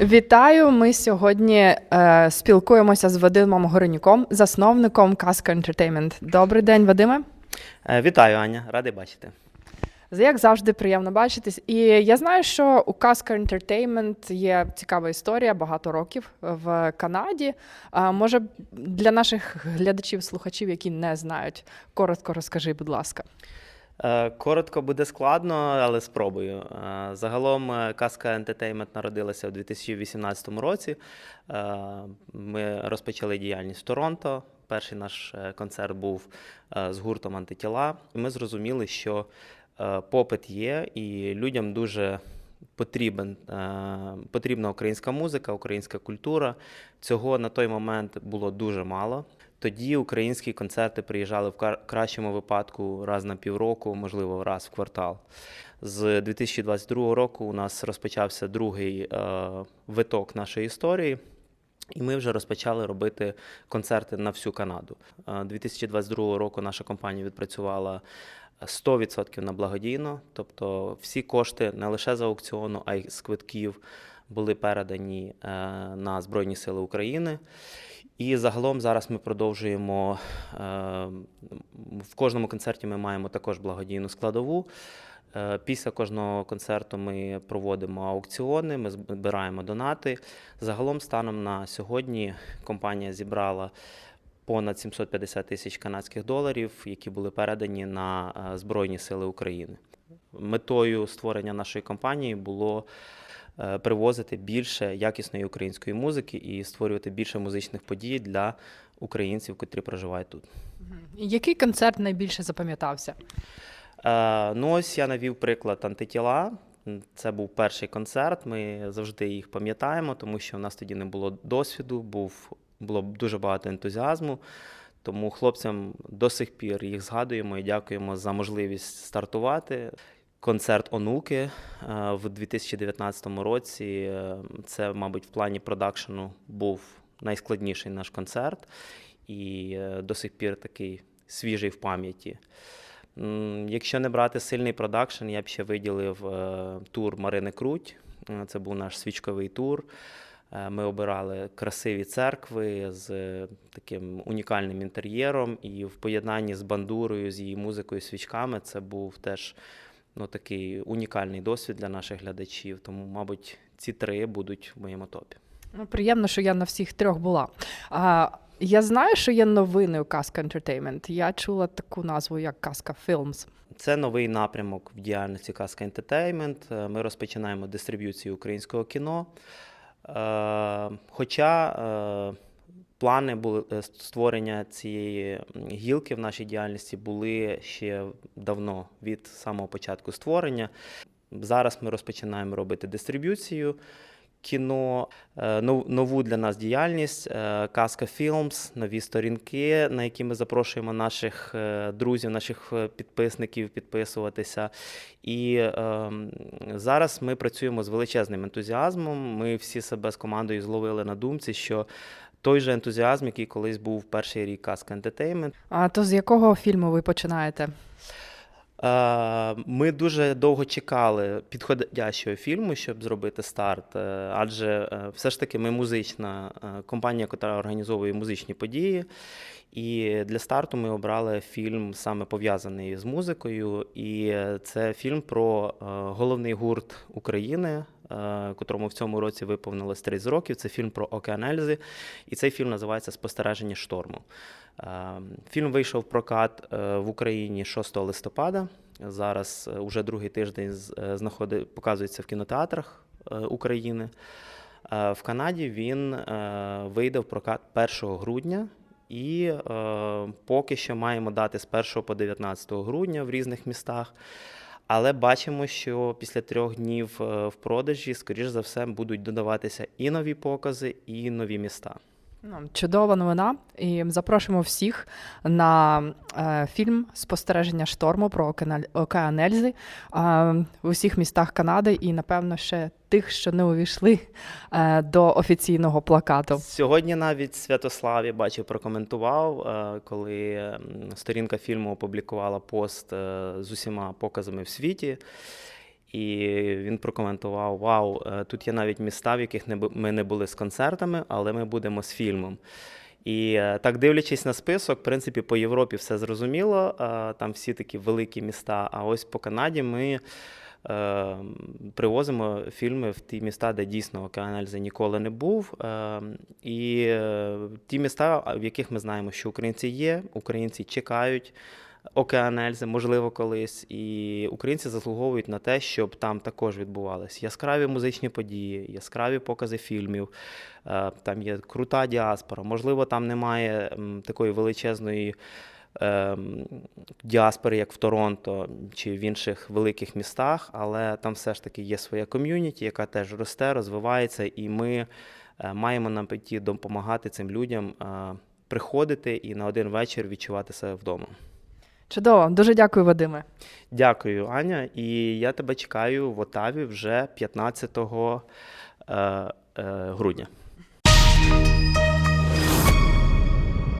Вітаю! Ми сьогодні е, спілкуємося з Вадимом Горенюком, засновником Казка Entertainment. Добрий день, Вадиме. Е, Вітаю, Аня, радий бачити. Як завжди, приємно бачитись. І я знаю, що у Казка Entertainment є цікава історія багато років в Канаді. А, може, для наших глядачів, слухачів, які не знають, коротко розкажи, будь ласка. Е, Коротко буде складно, але спробую. Е, Загалом е, Казка Entertainment народилася у 2018 році. Ми розпочали діяльність в Торонто. Перший наш концерт був з гуртом антитіла. Ми зрозуміли, що попит є, і людям дуже потрібен, потрібна українська музика, українська культура. Цього на той момент було дуже мало. Тоді українські концерти приїжджали в кращому випадку раз на півроку, можливо, раз в квартал. З 2022 року у нас розпочався другий е, виток нашої історії. І ми вже розпочали робити концерти на всю Канаду. Е, 2022 року наша компанія відпрацювала 100% на благодійно, тобто всі кошти не лише з аукціону, а й з квитків були передані е, на Збройні Сили України. І загалом зараз ми продовжуємо е, в кожному концерті. Ми маємо також благодійну складову. Е, Після кожного концерту ми проводимо аукціони, ми збираємо донати. Загалом, станом на сьогодні, компанія зібрала понад 750 тисяч канадських доларів, які були передані на Збройні Сили України. Метою створення нашої компанії було привозити більше якісної української музики і створювати більше музичних подій для українців, котрі проживають тут. Який концерт найбільше запам'ятався? Е, ну, ось я навів приклад антитіла. Це був перший концерт. Ми завжди їх пам'ятаємо, тому що в нас тоді не було досвіду, був, було дуже багато ентузіазму. Тому хлопцям до сих пір їх згадуємо і дякуємо за можливість стартувати. Концерт онуки е, в 2019 році. е, Це, мабуть, в плані продакшену був найскладніший наш концерт, і е, до сих пір такий свіжий в пам'яті. Якщо не брати сильний продакшн, я б ще виділив тур Марини Круть. Це був наш свічковий тур. Ми обирали красиві церкви з таким унікальним інтер'єром, і в поєднанні з бандурою, з її музикою, свічками, це був теж ну, такий унікальний досвід для наших глядачів. Тому, мабуть, ці три будуть в моєму топі. Ну, приємно, що я на всіх трьох була. А, я знаю, що є новини у Казка Entertainment. Я чула таку назву, як Казка Films. Це новий напрямок в діяльності Казка Entertainment. Е, Ми розпочинаємо дистриб'юцію українського кіно. Е, Хоча е, плани були е, створення цієї гілки в нашій діяльності були ще давно від самого початку створення. Зараз ми розпочинаємо робити дистриб'юцію кіно, е, нову для нас діяльність, е, Казка Філмс, нові сторінки, на які ми запрошуємо наших друзів, наших підписників підписуватися. І е, зараз ми працюємо з величезним ентузіазмом. Ми всі себе з командою зловили на думці, що той же ентузіазм, який колись був перший рік Казка Entertainment, А то з якого фільму ви починаєте? Е, Ми дуже довго чекали підходящого фільму, щоб зробити старт, е, адже е, все ж таки ми музична компанія, яка організовує музичні події. І для старту ми обрали фільм саме пов'язаний з музикою. І це фільм про головний гурт України, котрому в цьому році виповнилось 30 років. Це фільм про Океан Ельзи. І цей фільм називається Спостереження шторму. Е, Фільм вийшов в прокат е, в Україні 6 листопада. Зараз е, уже другий тиждень е, знаходи- показується в кінотеатрах е, України. Е, В Канаді він е, вийде в прокат 1 грудня. І е, поки що маємо дати з 1 по 19 грудня в різних містах. Але бачимо, що після трьох днів е, в продажі, скоріш за все, будуть додаватися і нові покази, і нові міста. Чудова новина. І запрошуємо всіх на е, фільм Спостереження шторму про океан- Ельзи е, в усіх містах Канади і, напевно, ще тих, що не увійшли е, до офіційного плакату. Сьогодні навіть Святослав, я бачив, прокоментував, е, коли сторінка фільму опублікувала пост е, з усіма показами в світі. І він прокоментував: Вау, е, тут є навіть міста, в яких ми не були з концертами, але ми будемо з фільмом. І е, так дивлячись на список, в принципі, по Європі все зрозуміло. е, Там всі такі великі міста. А ось по Канаді ми привозимо фільми в ті міста, де дійсно Океанельзи ніколи не був. І ті міста, в яких ми знаємо, що українці є, українці чекають. Океан Ельзи, можливо, колись, і українці заслуговують на те, щоб там також відбувалися яскраві музичні події, яскраві покази фільмів. Е, Там є крута діаспора. Можливо, там немає такої величезної ем, діаспори, як в Торонто чи в інших великих містах, але там все ж таки є своя ком'юніті, яка теж росте, розвивається, і ми е, маємо на меті допомагати цим людям е, приходити і на один вечір відчувати себе вдома. Чудово, дуже дякую, Вадиме. Дякую, Аня. І я тебе чекаю в Отаві вже 15 е, е, грудня.